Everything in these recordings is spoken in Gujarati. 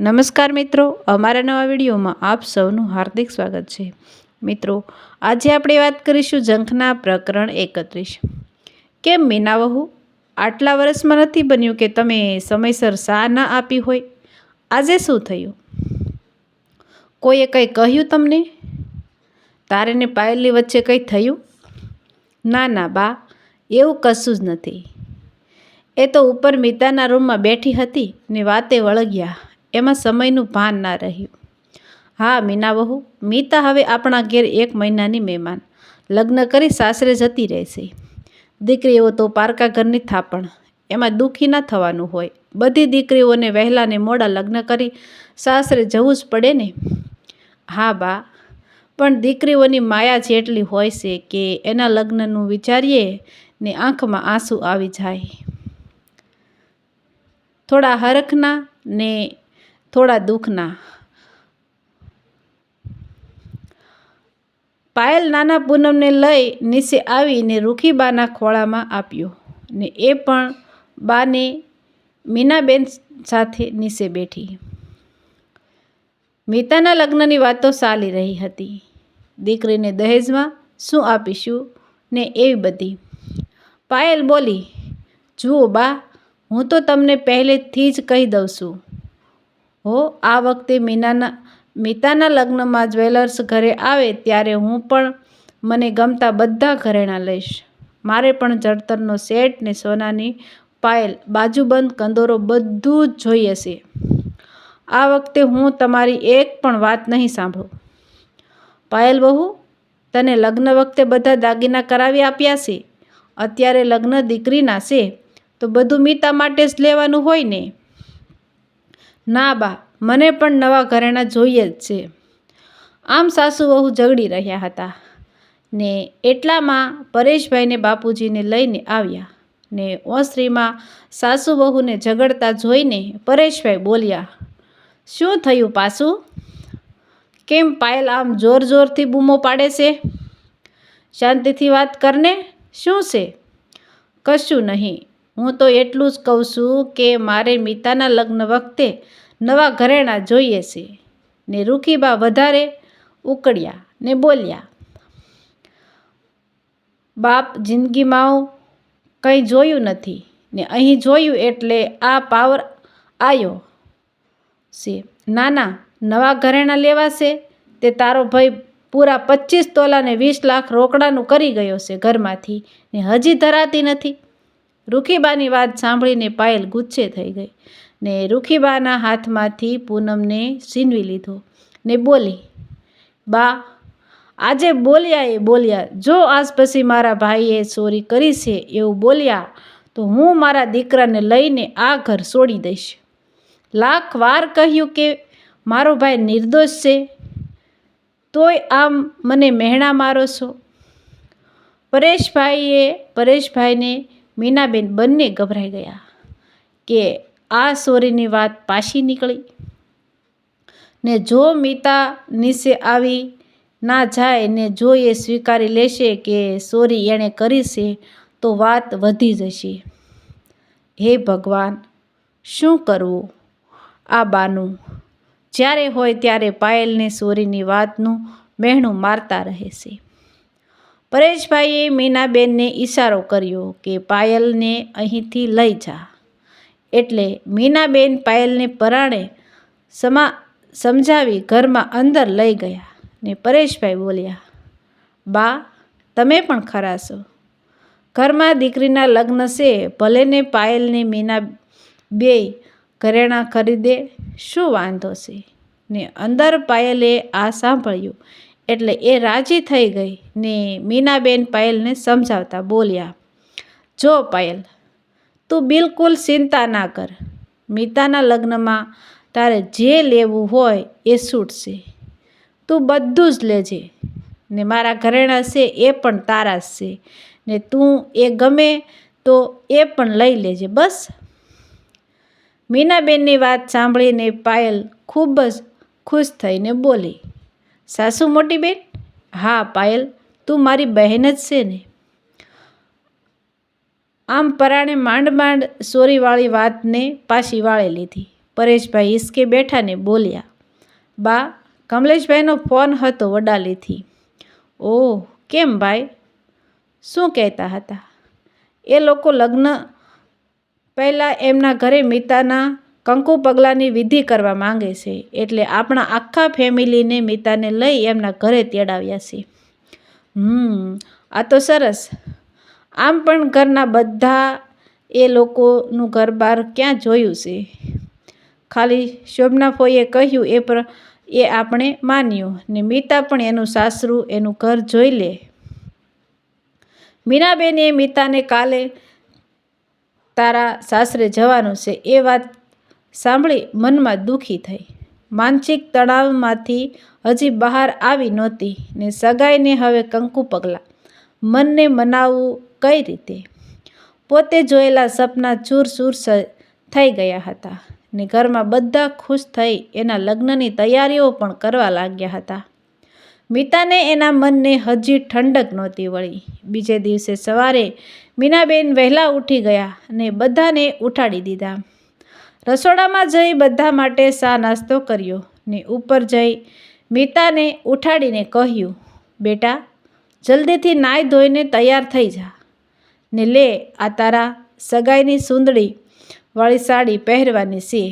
નમસ્કાર મિત્રો, અમારા નવા વિડીયોમાં આપ સૌનું હાર્દિક સ્વાગત છે. મિત્રો, આજે આપણે વાત કરીશું જંખના પ્રકરણ એકત્રીસ. કેમ મીના વહુ આટલા વર્ષમાં નથી બન્યું કે તમે સમયસર સા ના આપી હોય? આજે શું થયું? કોઈએ કંઈ કહ્યું તમને? તારે ને પાયલની વચ્ચે કંઈ થયું? ના ના, બા, એવું કશું જ નથી. એ તો ઉપર મિતાના રૂમમાં બેઠી હતી ને વાતે વળગ્યા. એમાં સમયનું ભાન ના રહ્યું. હા, મીના વહુ, મીતા હવે આપણા ઘેર એક મહિનાની મહેમાન. લગ્ન કરી સાસરે જતી રહેશે. દીકરીઓ તો પારકા ઘરની થાપણ. એમાં દુઃખી ના થવાનું હોય. બધી દીકરીઓને વહેલાને મોડા લગ્ન કરી સાસરે જવું જ પડે ને? હા, બા. પણ દીકરીઓની માયા જેટલી હોય છે કે એના લગ્નનું વિચારીએ ને આંખમાં આંસુ આવી જાય. થોડા હરખના ને થોડા દુઃખના. પાયલ નાના પૂનમને લઈ નીચે આવીને રૂખીબાના ખોળામાં આપ્યો ને એ પણ બાને મીનાબેન સાથે નીચે બેઠી. મીતાના લગ્નની વાતો ચાલી રહી હતી. દીકરીને દહેજમાં શું આપીશું ને એવી બધી. પાયલ બોલી, જુઓ બા, હું તો તમને પહેલેથી જ કહી દઉં છું. હો, આ વખતે મીનાના, મીતાના લગ્નમાં જ્વેલર્સ ઘરે આવે ત્યારે હું પણ મને ગમતા બધા ઘરેણાં લઈશ. મારે પણ જળતરનો સેટ ને સોનાની પાયલ, બાજુબંધ કંદોરો બધું જ જોઈએ છે. આ વખતે હું તમારી એક પણ વાત નહીં સાંભળું. પાયલ બહુ, તને લગ્ન વખતે બધા દાગીના કરાવી આપ્યા છે? અત્યારે લગ્ન દીકરીના છે, તો બધું મીતા માટે જ લેવાનું હોય ને? ના બા, મને પણ નવા ઘરેણાં જોઈએ જ છે. આમ સાસુ વહુ ઝઘડી રહ્યા હતા ને એટલામાં પરેશભાઈને બાપુજીને લઈને આવ્યા ને ઓસરીમાં સાસુ વહુને ઝઘડતા જોઈને પરેશભાઈ બોલ્યા, શું થયું પાછું કેમ પાયલ આમ જોર જોરથી બૂમો પાડે છે? શાંતિથી વાત કરને, શું છે? કશું નહીં, હું તો એટલું જ કહું છું કે મારે મીતાના લગ્ન વખતે નવા ઘરેણાં જોઈએ છે. ને રૂખીબા વધારે ઉકળ્યા ને બોલ્યા, બાપ જિંદગીમાં કંઈ જોયું નથી ને અહીં જોયું એટલે આ પાવર આવ્યો છે. નાના, નવા ઘરેણાં લેવાશે તે તારો ભાઈ પૂરા પચીસ તોલા ને વીસ લાખ રોકડાનું કરી ગયો છે ઘરમાંથી ને હજી ધરાતી નથી. રૂખીબાની વાત સાંભળીને પાયલ ગુસ્સે થઈ ગઈ. ને રૂખીબાના હાથમાંથી પૂનમને છીનવી લીધો ને બોલી, બા, આજે બોલ્યા એ બોલ્યા. જો આજ પછી મારા ભાઈએ ચોરી કરી છે એવું બોલ્યા, તો હું મારા દીકરાને લઈને આ ઘર છોડી દઈશ. લાખ વાર કહ્યું કે મારો ભાઈ નિર્દોષ છે, તોય આમ મને મહેણા મારો છો. પરેશભાઈએ, પરેશભાઈને મીનાબેન બંને ગભરાઈ ગયા કે આ સોરીની વાત પાછી નીકળી. ને જો મીતા નીચે આવી ના જાય ને જો એ સ્વીકારી લેશે કે સોરી એણે કરી છે, તો વાત વધી જશે. હે ભગવાન, શું કરવું? આ બાનું, જ્યારે હોય ત્યારે પાયલને સોરીની વાતનું મહેણું મારતા રહે છે પરેશભાઈએ મીનાબેનને ઈશારો કર્યો કે પાયલને અહીંથી લઈ જા. એટલે મીનાબેન પાયલને પરાણે સમા સમજાવી ઘરમાં અંદર લઈ ગયા ને પરેશભાઈ બોલ્યા, બા, તમે પણ ખરા છો. ઘરમાં દીકરીના લગ્ન છે, ભલે ને પાયલને મીના બે ઘરેણાં ખરીદે, શું વાંધો છે? ને અંદર પાયલે આ સાંભળ્યું એટલે એ રાજી થઈ ગઈ ને મીનાબેન પાયલને સમજાવતા બોલ્યા, જો પાયલ તું બિલકુલ ચિંતા ના કર. મીતાના લગ્નમાં તારે જે લેવું હોય એ છૂટશે. તું બધું જ લેજે. ને મારા ઘરેણાં છે એ પણ તારા જ છે. ને તું એ ગમે તો એ પણ લઈ લેજે. બસ. મીનાબેનની વાત સાંભળીને પાયલ ખૂબ જ ખુશ થઈને બોલી, સાસુ મોટી બેન? હા પાયલ, તું મારી બહેન જ છે ને. આમ પરાણે માંડ માંડ સોરીવાળી વાતને પાછી વાળી લીધી. પરેશભાઈ હિસકે બેઠાને બોલ્યા, બા, કમલેશભાઈનો ફોન હતો વડાલીથી. ઓહ કેમ ભાઈ? શું કહેતા હતા? એ લોકો લગ્ન પહેલાં એમના ઘરે મિતાના કંકુ પગલાંની વિધિ કરવા માંગે છે, એટલે આપણા આખા ફેમિલીને મિતાને લઈ એમના ઘરે તેડાવ્યા છે. હમ, આ તો સરસ. આમ પણ ઘરના બધા એ લોકોનું ઘર બહાર ક્યાં જોયું છે? ખાલી શોભના ફોઈએ કહ્યું એ પર, એ આપણે માન્યું ને મીતા પણ એનું સાસરું એનું ઘર જોઈ લે. મીનાબેને મીતાને કાલે તારા સાસરે જવાનું છે એ વાત સાંભળી મનમાં દુઃખી થઈ. માનસિક તણાવમાંથી હજી બહાર આવી નહોતી ને સગાઈને હવે કંકુ પગલાં મનને મનાવવું કઈ રીતે? પોતે જોયેલા સપના ચૂર ચૂર થઈ ગયા હતા ને ઘરમાં બધા ખુશ થઈ એના લગ્નની તૈયારીઓ પણ કરવા લાગ્યા હતા. મીતાને એના મનને હજી ઠંડક નહોતી વળી. બીજે દિવસે સવારે મીનાબેન વહેલા ઉઠી ગયા અને બધાને ઉઠાડી દીધા. રસોડામાં જઈ બધા માટે સા નાસ્તો કર્યો ને ઉપર જઈ મીતાને ઉઠાડીને કહ્યું, બેટા જલ્દીથી નાહી ધોઈને તૈયાર થઈ જા. ને લે આ તારા સગાઈની સુંદડી વાળી સાડી પહેરવાની છે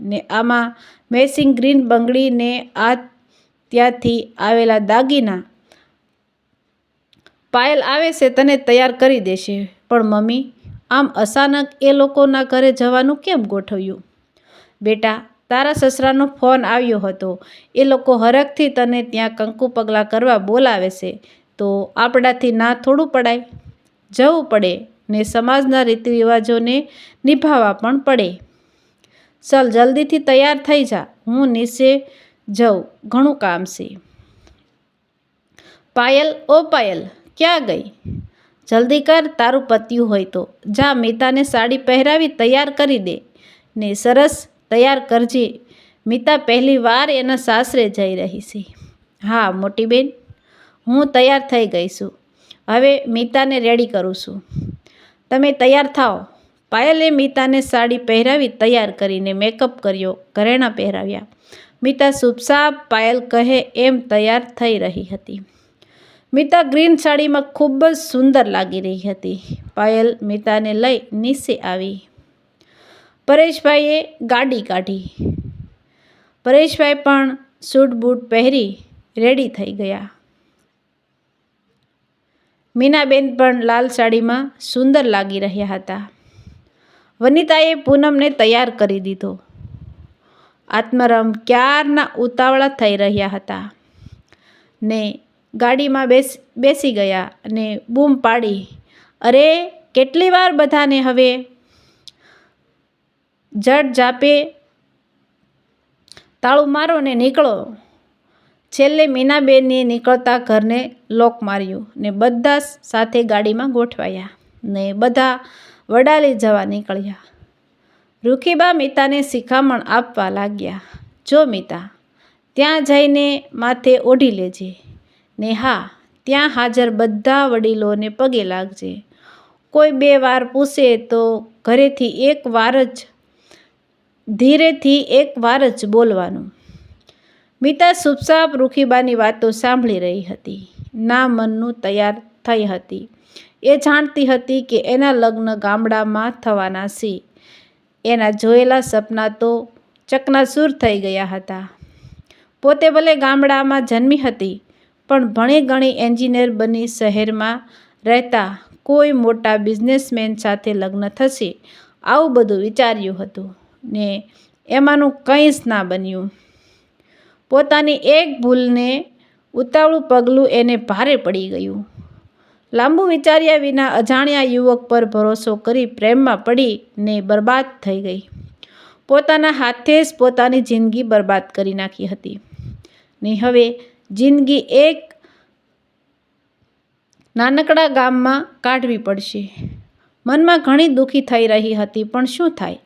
ને આમાં મેસિંગ ગ્રીન બંગડીને આ ત્યાંથી આવેલા દાગીના પાયલ આવે છે તને તૈયાર કરી દેશે. પણ મમ્મી, આમ અચાનક એ લોકોના ઘરે જવાનું કેમ ગોઠવ્યું? બેટા, તારા સસરાનો ફોન આવ્યો હતો. એ લોકો હરખથી તને ત્યાં કંકુ પગલાં કરવા બોલાવે છે. તો આપણાથી ના થોડું પડાય. જવું પડે ને સમાજના રીતિ રિવાજોને નિભાવવા પણ પડે. ચલ જલ્દીથી તૈયાર થઈ જા. હું નીચે જઉં. ઘણું કામ છે. પાયલ, ઓ પાયલ, ક્યાં ગઈ? જલ્દી કર, તારું પત્યું હોય તો. જા, મીતાને સાડી પહેરાવી તૈયાર કરી દે. ને સરસ, તૈયાર કરજે. મીતા પહેલી વાર એના સાસરે જઈ રહી છે. હા, મોટી બેન? હું તૈયાર થઈ ગઈ છું. હવે મીતાને રેડી કરું છું. તમે તૈયાર થાઓ. પાયલે મીતાને સાડી પહેરાવી તૈયાર કરીને મેકઅપ કર્યો, ઘરેણાં પહેરાવ્યા. મીતા સુપસાપ, પાયલ કહે એમ તૈયાર થઈ રહી હતી. મીતા ગ્રીન સાડીમાં ખૂબ જ સુંદર લાગી રહી હતી. પાયલ મીતાને લઈ નીચે આવી. પરેશભાઈએ ગાડી કાઢી. પરેશભાઈ પણ સૂટ બૂટ પહેરી રેડી થઈ ગયા. મીનાબેન પણ લાલ સાડીમાં સુંદર લાગી રહ્યા હતા. વનિતાએ પૂનમને તૈયાર કરી દીધો. આત્મરામ ક્યારના ઉતાવળા થઈ રહ્યા હતા? ને ગાડીમાં બેસ, બેસી ગયા અને બૂમ પાડી, અરે, કેટલી વાર બધાને હવે જડ જાપે તાળું મારો ને નીકળો. છેલ્લે મીનાબેને નીકળતા ઘરને લોક માર્યું ને બધા સાથે ગાડીમાં ગોઠવાયા ને બધા વડાલી જવા નીકળ્યા. રૂખીબા મીતાને શિખામણ આપવા લાગ્યા. જો મીતા, ત્યાં જઈને માથે ઓઢી લેજે. ને હા, ત્યાં હાજર બધા વડીલોને પગે લાગજે. કોઈ બે વાર પૂછે તો ઘરેથી એક વાર જ, ધીરેથી એક વાર જ બોલવાનું. મીતા સુપસાપ રૂખીબાની વાતો સાંભળી રહી હતી. ના મનનું તૈયાર થઈ હતી. એ જાણતી હતી કે એના લગ્ન ગામડામાં થવાના છે. એના જોયેલા સપના તો ચકનાસૂર થઈ ગયા હતા. પોતે ભલે ગામડામાં જન્મી હતી, પણ ભણી ગણી એન્જિનિયર બની શહેરમાં રહેતા કોઈ મોટા બિઝનેસમેન સાથે લગ્ન થશે, આવું બધું વિચાર્યું હતું ને એમાંનું કંઈ જ ના બન્યું. પોતાની એક ભૂલને ઉતાવળું પગલું એને ભારે પડી ગયું. લાંબુ વિચાર્યા વિના અજાણ્યા યુવક પર ભરોસો કરી પ્રેમમાં પડી ને બરબાદ થઈ ગઈ. પોતાના હાથે જ પોતાની જિંદગી બરબાદ કરી નાખી હતી. ને હવે જિંદગી એક નાનકડા ગામમાં કાઢવી પડશે. મનમાં ઘણી દુઃખી થઈ રહી હતી, પણ શું થાય?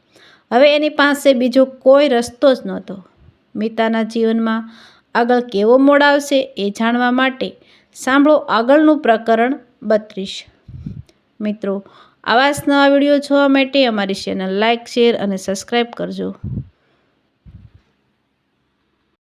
હવે એની પાસે બીજો કોઈ રસ્તો જ નહોતો. મિતાના જીવનમાં આગળ કેવો મોડ આવશે એ જાણવા માટે સાંભળો આગળનું પ્રકરણ બત્રીસ. મિત્રો, આવા જ નવા વીડિયો જોવા માટે અમારી ચેનલ લાઇક શેર અને સબસ્ક્રાઈબ કરજો.